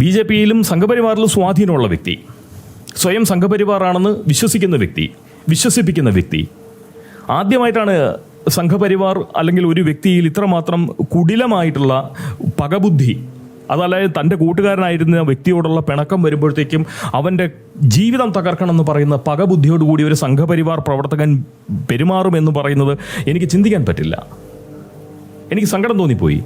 S1: ബി ജെ പിയിലും സംഘപരിവാറിലും സ്വാധീനമുള്ള വ്യക്തി. സ്വയം സംഘപരിവാറാണെന്ന് വിശ്വസിക്കുന്ന വ്യക്തി വിശ്വസിപ്പിക്കുന്ന വ്യക്തി. ആദ്യമായിട്ടാണ് സംഘപരിവാർ അല്ലെങ്കിൽ ഒരു വ്യക്തിയിൽ ഇത്രമാത്രം കുടിലമായിട്ടുള്ള പകബുദ്ധി അതല്ലാതെ തന്റെ കൂട്ടുകാരനായിരുന്ന വ്യക്തിയോടുള്ള പിണക്കം വരുമ്പോഴത്തേക്കും അവന്റെ ജീവിതം തകർക്കണം എന്ന് പറയുന്ന പകബുദ്ധിയോടുകൂടി ഒരു സംഘപരിവാർ പ്രവർത്തകൻ പെരുമാറുമെന്ന് പറയുന്നത് എനിക്ക് ചിന്തിക്കാൻ പറ്റില്ല. എനിക്ക് സങ്കടം തോന്നിപ്പോയി.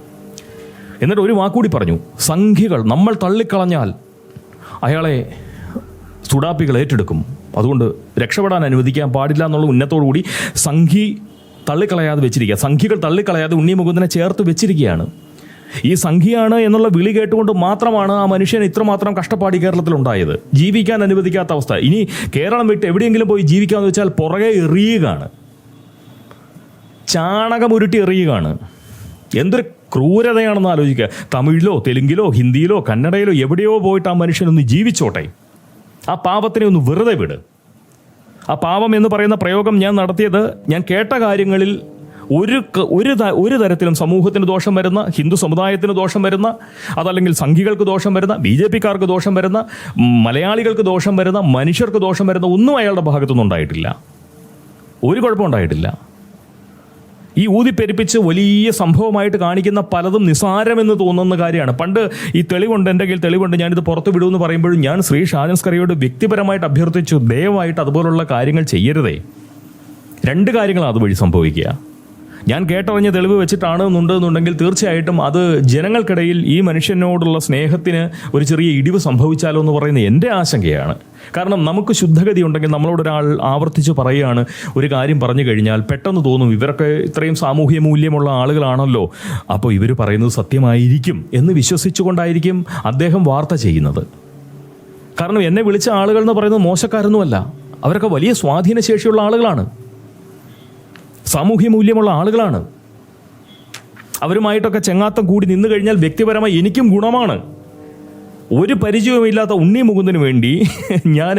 S1: എന്നിട്ട് ഒരു വാക്കുകൂടി പറഞ്ഞു സംഖ്യകൾ നമ്മൾ തള്ളിക്കളഞ്ഞാൽ അയാളെ സുഡാപ്പികൾ ഏറ്റെടുക്കും. അതുകൊണ്ട് രക്ഷപ്പെടാൻ അനുവദിക്കാൻ പാടില്ല എന്നുള്ള ഉന്നത്തോടുകൂടി സംഘി തള്ളിക്കളയാതെ വെച്ചിരിക്കുക. സംഘികൾ തള്ളിക്കളയാതെ ഉണ്ണി മുകുന്ദനെ ചേർത്ത് വെച്ചിരിക്കുകയാണ്. ഈ സംഘിയാണ് എന്നുള്ള വിളി കേട്ടുകൊണ്ട് മാത്രമാണ് ആ മനുഷ്യൻ ഇത്രമാത്രം കഷ്ടപ്പാട് കേരളത്തിൽ കേരളത്തിലുണ്ടായത്. ജീവിക്കാൻ അനുവദിക്കാത്ത അവസ്ഥ. ഇനി കേരളം വിട്ട് എവിടെയെങ്കിലും പോയി ജീവിക്കാന്ന് വെച്ചാൽ പുറകെ എറിയുകയാണ്. ചാണകം ഉരുട്ടി എറിയുകയാണ്. എന്തൊരു ക്രൂരതയാണെന്ന് ആലോചിക്കുക. തമിഴിലോ തെലുങ്കിലോ ഹിന്ദിയിലോ കന്നഡയിലോ എവിടെയോ പോയിട്ട് ആ മനുഷ്യനൊന്ന് ജീവിച്ചോട്ടെ. ആ പാപത്തിനെ ഒന്ന് വെറുതെ വിട്. ആ പാപം എന്ന് പറയുന്ന പ്രയോഗം ഞാൻ നടത്തിയത് ഞാൻ കേട്ട കാര്യങ്ങളിൽ ഒരു ഒരു ഒരു തരത്തിലും സമൂഹത്തിന് ദോഷം വരുന്ന ഹിന്ദു സമുദായത്തിന് ദോഷം വരുന്ന അതല്ലെങ്കിൽ സംഘികൾക്ക് ദോഷം വരുന്ന ബി ജെ പിക്കാർക്ക് ദോഷം വരുന്ന മലയാളികൾക്ക് ദോഷം വരുന്ന മനുഷ്യർക്ക് ദോഷം വരുന്ന ഒന്നും അയാളുടെ ഭാഗത്തുനിന്ന് ഉണ്ടായിട്ടില്ല. ഒരു കുഴപ്പമുണ്ടായിട്ടില്ല ഈ ഊതിപ്പെരുപ്പിച്ച് വലിയ സംഭവമായിട്ട് കാണിക്കുന്ന പലതും നിസാരമെന്ന് തോന്നുന്ന കാര്യമാണ്. പണ്ട് ഈ തെളിവുണ്ട് എന്റെ കയ്യിൽ തെളിവുണ്ട് ഞാനിത് പുറത്ത് വിടുമെന്ന് പറയുമ്പോഴും ഞാൻ ശ്രീ ഷാജൻസ്കറിയോട് വ്യക്തിപരമായിട്ട് അഭ്യർത്ഥിച്ചു ദയവായിട്ട് അതുപോലുള്ള കാര്യങ്ങൾ ചെയ്യരുതേ. രണ്ട് കാര്യങ്ങളാണ് അതുവഴി സംഭവിക്കുക. ഞാൻ കേട്ടറിഞ്ഞ തെളിവ് വെച്ചിട്ടാണ് എന്നുണ്ടെന്നുണ്ടെങ്കിൽ തീർച്ചയായിട്ടും അത് ജനങ്ങൾക്കിടയിൽ ഈ മനുഷ്യനോടുള്ള സ്നേഹത്തിന് ഒരു ചെറിയ ഇടിവ് സംഭവിച്ചാലോ എന്ന് പറയുന്ന എന്റെ ആശങ്കയാണ്. കാരണം നമുക്ക് ശുദ്ധഗതി ഉണ്ടെങ്കിൽ നമ്മളോട് ഒരാൾ ആവർത്തിച്ച് പറയുകയാണ് ഒരു കാര്യം പറഞ്ഞു കഴിഞ്ഞാൽ പെട്ടെന്ന് തോന്നും ഇവരൊക്കെ ഇത്രയും സാമൂഹ്യ മൂല്യമുള്ള ആളുകളാണല്ലോ. അപ്പോൾ ഇവർ പറയുന്നത് സത്യമായിരിക്കും എന്ന് വിശ്വസിച്ചുകൊണ്ടായിരിക്കും അദ്ദേഹം വാർത്ത ചെയ്യുന്നത്. കാരണം എന്നെ വിളിച്ച ആളുകൾ എന്ന് പറയുന്നത് മോശക്കാരൊന്നുമല്ല. അവരൊക്കെ വലിയ സ്വാധീനശേഷിയുള്ള ആളുകളാണ്. സാമൂഹ്യ മൂല്യമുള്ള ആളുകളാണ്. അവരുമായിട്ടൊക്കെ ചെങ്ങാത്തം കൂടി നിന്നു കഴിഞ്ഞാൽ വ്യക്തിപരമായി എനിക്കും ഗുണമാണ്. ഒരു പരിചയവുമില്ലാത്ത ഉണ്ണി മുകുന്നതിന് വേണ്ടി ഞാൻ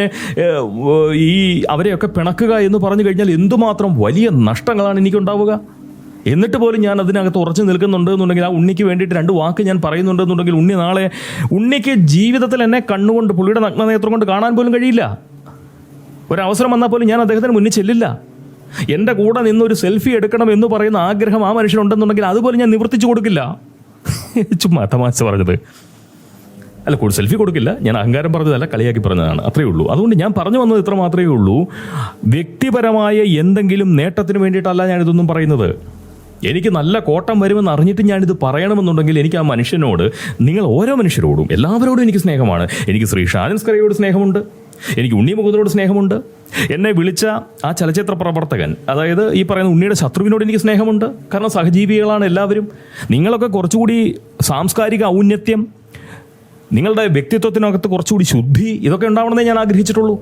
S1: ഈ അവരെയൊക്കെ പിണക്കുക എന്ന് പറഞ്ഞു കഴിഞ്ഞാൽ എന്തുമാത്രം വലിയ നഷ്ടങ്ങളാണ് എനിക്കുണ്ടാവുക? എന്നിട്ട് പോലും ഞാൻ അതിനകത്ത് ഉറച്ചു നിൽക്കുന്നുണ്ട് എന്നുണ്ടെങ്കിൽ ആ ഉണ്ണിക്ക് വേണ്ടിയിട്ട് രണ്ട് വാക്ക് ഞാൻ പറയുന്നുണ്ട് എന്നുണ്ടെങ്കിൽ ഉണ്ണി നാളെ ഉണ്ണിക്ക് ജീവിതത്തിൽ എന്നെ കണ്ണുകൊണ്ട് പുള്ളിയുടെ നഗ്നനേത്രം കൊണ്ട് കാണാൻ പോലും കഴിയില്ല. ഒരവസരം വന്നാൽ പോലും ഞാൻ അദ്ദേഹത്തിന് മുന്നിൽ ചെല്ലില്ല. എന്റെ കൂടെ നിന്നൊരു സെൽഫി എടുക്കണം എന്ന് പറയുന്ന ആഗ്രഹം ആ മനുഷ്യനുണ്ടെന്നുണ്ടെങ്കിൽ അതുപോലെ ഞാൻ നിവർത്തിച്ചു കൊടുക്കില്ല. ചുമ്മാ തമാശ പറഞ്ഞത്. അല്ല കൂടുതൽ സെൽഫി കൊടുക്കില്ല. ഞാൻ അഹങ്കാരം പറഞ്ഞതല്ല കളിയാക്കി പറഞ്ഞതാണ്. അത്രയേ ഉള്ളൂ. അതുകൊണ്ട് ഞാൻ പറഞ്ഞു വന്നത് ഇത്ര മാത്രമേ ഉള്ളൂ. വ്യക്തിപരമായ എന്തെങ്കിലും നേട്ടത്തിന് വേണ്ടിയിട്ടല്ല ഞാനിതൊന്നും പറയുന്നത്. എനിക്ക് നല്ല കോട്ടം വരുമെന്ന് അറിഞ്ഞിട്ട് ഞാനിത് പറയണമെന്നുണ്ടെങ്കിൽ എനിക്ക് ആ മനുഷ്യനോട് നിങ്ങൾ ഓരോ മനുഷ്യരോടും എല്ലാവരോടും എനിക്ക് സ്നേഹമാണ്. എനിക്ക് ശ്രീ ഷാനൻസ്കരയോട് സ്നേഹമുണ്ട്. എനിക്ക് ഉണ്ണി മുകുന്ദനോട് സ്നേഹമുണ്ട്. എന്നെ വിളിച്ച ആ ചലച്ചിത്ര പ്രവർത്തകൻ അതായത് ഈ പറയുന്ന ഉണ്ണിയുടെ ശത്രുവിനോട് എനിക്ക് സ്നേഹമുണ്ട്. കാരണം സഹജീവികളാണ് എല്ലാവരും. നിങ്ങളൊക്കെ കുറച്ചുകൂടി സാംസ്കാരിക ഔന്നത്യം നിങ്ങളുടെ വ്യക്തിത്വത്തിനകത്ത് കുറച്ചുകൂടി ശുദ്ധി ഇതൊക്കെ ഉണ്ടാവണമെന്നേ ഞാൻ ആഗ്രഹിച്ചിട്ടുള്ളൂ.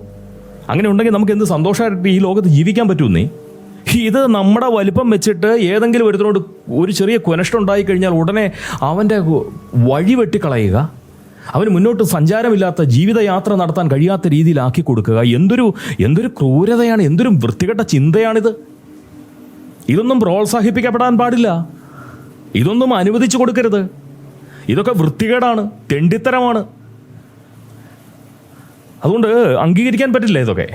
S1: അങ്ങനെ ഉണ്ടെങ്കിൽ നമുക്ക് എന്ത് സന്തോഷമായിട്ട് ഈ ലോകത്ത് ജീവിക്കാൻ പറ്റുമെന്നേ? ഇത് നമ്മുടെ വലിപ്പം വെച്ചിട്ട് ഏതെങ്കിലും ഒരുത്തിനോട് ഒരു ചെറിയ കുനഷ്ടം ഉണ്ടായി കഴിഞ്ഞാൽ ഉടനെ അവന്റെ വഴി വെട്ടിക്കളയുക. അവന് മുന്നോട്ട് സഞ്ചാരമില്ലാത്ത ജീവിതയാത്ര നടത്താൻ കഴിയാത്ത രീതിയിലാക്കി കൊടുക്കുക. എന്തൊരു എന്തൊരു ക്രൂരതയാണ് എന്തൊരു വൃത്തികെട്ട ചിന്തയാണിത്. ഇതൊന്നും പ്രോത്സാഹിപ്പിക്കപ്പെടാൻ പാടില്ല. ഇതൊന്നും അനുവദിച്ചു കൊടുക്കരുത്. ഇതൊക്കെ വൃത്തികേടാണ് തെണ്ടിത്തരമാണ്. അതുകൊണ്ട് അംഗീകരിക്കാൻ പറ്റില്ല ഇതൊക്കെ.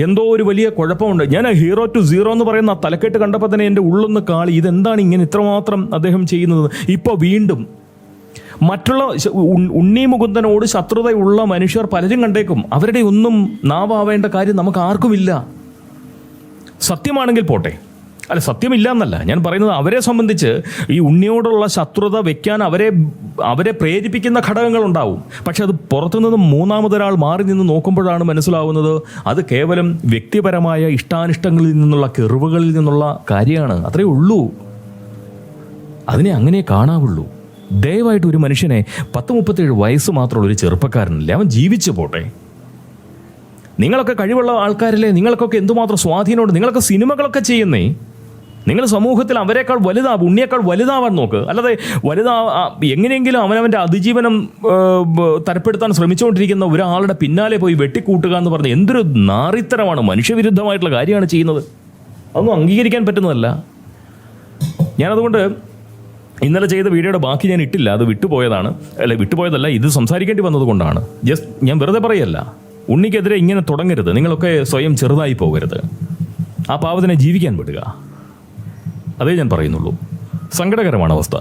S1: എന്തോ ഒരു വലിയ കുഴപ്പമുണ്ട്. ഞാൻ ഹീറോ ടു സീറോ എന്ന് പറയുന്ന തലക്കെട്ട് കണ്ടപ്പോൾ തന്നെ എന്റെ ഉള്ളൊന്ന് കാളി ഇതെന്താണ് ഇങ്ങനെ ഇത്രമാത്രം അദ്ദേഹം ചെയ്യുന്നത്? ഇപ്പോൾ വീണ്ടും മറ്റുള്ള ഉണ്ണി മുകുന്ദനോട് ശത്രുതയുള്ള മനുഷ്യർ പലരും കണ്ടേക്കും. അവരുടെ ഒന്നും നാവാവേണ്ട കാര്യം നമുക്ക് ആർക്കുമില്ല. സത്യമാണെങ്കിൽ പോട്ടെ. അല്ല സത്യമില്ല എന്നല്ല ഞാൻ പറയുന്നത് അവരെ സംബന്ധിച്ച് ഈ ഉണ്ണിയോടുള്ള ശത്രുത വെക്കാൻ അവരെ അവരെ പ്രേരിപ്പിക്കുന്ന ഘടകങ്ങൾ ഉണ്ടാവും പക്ഷെ അത് പുറത്തുനിന്ന് മൂന്നാമതൊരാൾ മാറി നിന്ന് നോക്കുമ്പോഴാണ് മനസ്സിലാവുന്നത് അത് കേവലം വ്യക്തിപരമായ ഇഷ്ടാനിഷ്ടങ്ങളിൽ നിന്നുള്ള കെറിവുകളിൽ നിന്നുള്ള കാര്യമാണ്. അത്രേ ഉള്ളൂ. അതിനെ അങ്ങനെ കാണാവുള്ളൂ. ദയവായിട്ട് ഒരു മനുഷ്യനെ പത്ത് മുപ്പത്തേഴ് വയസ്സ് മാത്രമുള്ള ഒരു ചെറുപ്പക്കാരനല്ലേ അവൻ ജീവിച്ചു പോട്ടെ. നിങ്ങളൊക്കെ കഴിവുള്ള ആൾക്കാരല്ലേ നിങ്ങൾക്കൊക്കെ എന്തുമാത്രം സ്വാധീനമുണ്ട് നിങ്ങളൊക്കെ സിനിമകളൊക്കെ ചെയ്യുന്നേ. നിങ്ങൾ സമൂഹത്തിൽ അവരെക്കാൾ വലുതാ ഉണ്ണിയേക്കാൾ വലുതാവാൻ നോക്ക്. അല്ലാതെ വലുതാ എങ്ങനെയെങ്കിലും അവനവന്റെ അതിജീവനം തരപ്പെടുത്താൻ ശ്രമിച്ചുകൊണ്ടിരിക്കുന്ന ഒരാളുടെ പിന്നാലെ പോയി വെട്ടിക്കൂട്ടുക എന്ന് പറഞ്ഞ് എന്തൊരു നാറിത്തരമാണ് മനുഷ്യവിരുദ്ധമായിട്ടുള്ള കാര്യമാണ് ചെയ്യുന്നത്. അതൊന്നും അംഗീകരിക്കാൻ പറ്റുന്നതല്ല. ഞാനതുകൊണ്ട് ഇന്നലെ ചെയ്ത വീഡിയോയുടെ ബാക്കി ഞാൻ ഇട്ടില്ല അത് വിട്ടുപോയതാണ്. അല്ല വിട്ടുപോയതല്ല ഇത് സംസാരിക്കേണ്ടി വന്നതുകൊണ്ടാണ്. ജസ്റ്റ് ഞാൻ വെറുതെ പറയല്ല. ഉണ്ണിക്കെതിരെ ഇങ്ങനെ തുടങ്ങരുത്. നിങ്ങളൊക്കെ സ്വയം ചെറുതായി പോകരുത്. ആ പാവത്തിനെ ജീവിക്കാൻ വിടുക. അതേ ഞാൻ പറയുന്നുള്ളൂ. സങ്കടകരമാണ് അവസ്ഥ.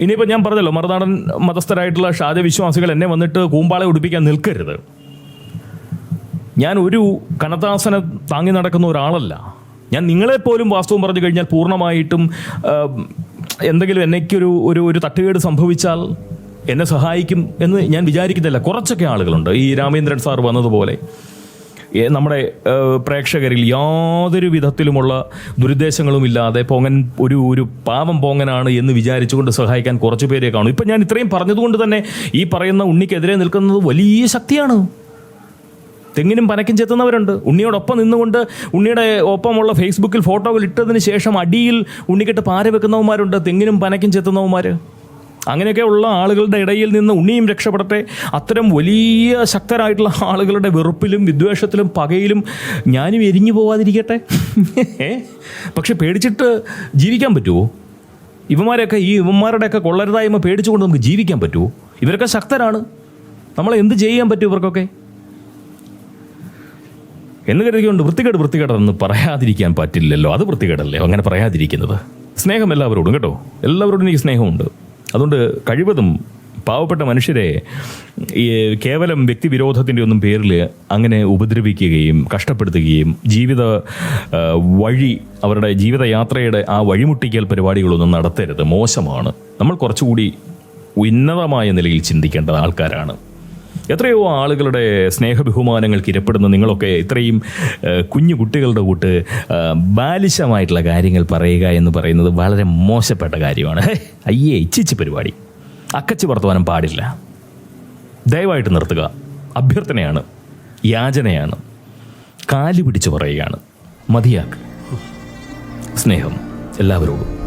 S1: ഇനിയിപ്പോൾ ഞാൻ പറഞ്ഞല്ലോ മറുനാടൻ മതസ്ഥരായിട്ടുള്ള ഷാജ വിശ്വാസികൾ എന്നെ വന്നിട്ട് കൂമ്പാളെ ഉടുപ്പിക്കാൻ നിൽക്കരുത്. ഞാൻ ഒരു കനതാസന താങ്ങി നടക്കുന്ന ഒരാളല്ല. ഞാൻ നിങ്ങളെപ്പോലും വാസ്തവം പറഞ്ഞു കഴിഞ്ഞാൽ പൂർണമായിട്ടും എന്തെങ്കിലും എന്നേക്കൊരു ഒരു ഒരു തട്ടുകേട് സംഭവിച്ചാൽ എന്നെ സഹായിക്കും എന്ന് ഞാൻ വിചാരിക്കുന്നില്ല. കുറച്ചൊക്കെ ആളുകളുണ്ട്. ഈ രാമേന്ദ്രൻ സാർ വന്നതുപോലെ. നമ്മുടെ പ്രേക്ഷകരിൽ യാതൊരു വിധത്തിലുമുള്ള ദുരുദ്ദേശങ്ങളും ഇല്ലാതെ പോങ്ങൻ ഒരു ഒരു പാവം പോങ്ങനാണ് എന്ന് വിചാരിച്ചുകൊണ്ട് സഹായിക്കാൻ കുറച്ച് പേരെ കാണും. ഇപ്പം ഞാൻ ഇത്രയും പറഞ്ഞതുകൊണ്ട് തന്നെ ഈ പറയുന്ന ഉണ്ണിക്കെതിരെ നിൽക്കുന്നത് വലിയ ശക്തിയാണ്. തെങ്ങിനും പനക്കും ചെത്തുന്നവരുണ്ട്. ഉണ്ണിയോടൊപ്പം നിന്നുകൊണ്ട് ഉണ്ണിയുടെ ഒപ്പമുള്ള ഫേസ്ബുക്കിൽ ഫോട്ടോകൾ ഇട്ടതിന് ശേഷം അടിയിൽ ഉണ്ണിക്കെട്ട് പാര വെക്കുന്നവന്മാരുണ്ട്. തെങ്ങിനും പനക്കും ചെത്തുന്നവന്മാർ അങ്ങനെയൊക്കെ ഉള്ള ആളുകളുടെ ഇടയിൽ നിന്ന് ഉണ്ണിയും രക്ഷപ്പെടട്ടെ. അത്തരം വലിയ ശക്തരായിട്ടുള്ള ആളുകളുടെ വെറുപ്പിലും വിദ്വേഷത്തിലും പകയിലും ഞാനും എരിഞ്ഞു പോവാതിരിക്കട്ടെ? പക്ഷെ പേടിച്ചിട്ട് ജീവിക്കാൻ പറ്റുമോ ഇവന്മാരെയൊക്കെ ഈ ഇവന്മാരുടെയൊക്കെ കൊള്ളരുതായ്മ പേടിച്ചുകൊണ്ട് നമുക്ക് ജീവിക്കാൻ പറ്റുമോ ഇവരൊക്കെ ശക്തരാണ്. നമ്മൾ എന്ത് ചെയ്യാൻ പറ്റും ഇവർക്കൊക്കെ? എന്ന് കരുതിക്കൊണ്ട് വൃത്തികേട് വൃത്തികേടെന്ന് പറയാതിരിക്കാൻ പറ്റില്ലല്ലോ. അത് വൃത്തികേടല്ലേ? അങ്ങനെ പറയാതിരിക്കുന്നത്. സ്നേഹം എല്ലാവരോടും കേട്ടോ. എല്ലാവരോടും എനിക്ക് സ്നേഹമുണ്ട്. അതുകൊണ്ട് കഴിവതും പാവപ്പെട്ട മനുഷ്യരെ ഈ കേവലം വ്യക്തിവിരോധത്തിന്റെ ഒന്നും പേരിൽ അങ്ങനെ ഉപദ്രവിക്കുകയും കഷ്ടപ്പെടുത്തുകയും ജീവിത വഴി അവരുടെ ജീവിതയാത്രയുടെ ആ വഴിമുട്ടിക്കൽ പരിപാടികളൊന്നും നടത്തരുത്. മോശമാണ്. നമ്മൾ കുറച്ചുകൂടി ഉന്നതമായ നിലയിൽ ചിന്തിക്കേണ്ട ആൾക്കാരാണ്. എത്രയോ ആളുകളുടെ സ്നേഹബഹുമാനങ്ങൾക്ക് ഇരപ്പെടുന്ന നിങ്ങളൊക്കെ ഇത്രയും കുഞ്ഞു കുട്ടികളുടെ കൂട്ട് ബാലിശമായിട്ടുള്ള കാര്യങ്ങൾ പറയുക എന്ന് പറയുന്നത് വളരെ മോശപ്പെട്ട കാര്യമാണ്. അയ്യേ ഇച്ചിച്ച് പരിപാടി. അക്കച്ച് വർത്തമാനം പാടില്ല. ദയവായിട്ട് നിർത്തുക. അഭ്യർത്ഥനയാണ് യാചനയാണ് കാലു പിടിച്ച് പറയുകയാണ്. മതിയാക്ക്. സ്നേഹം എല്ലാവരോടും.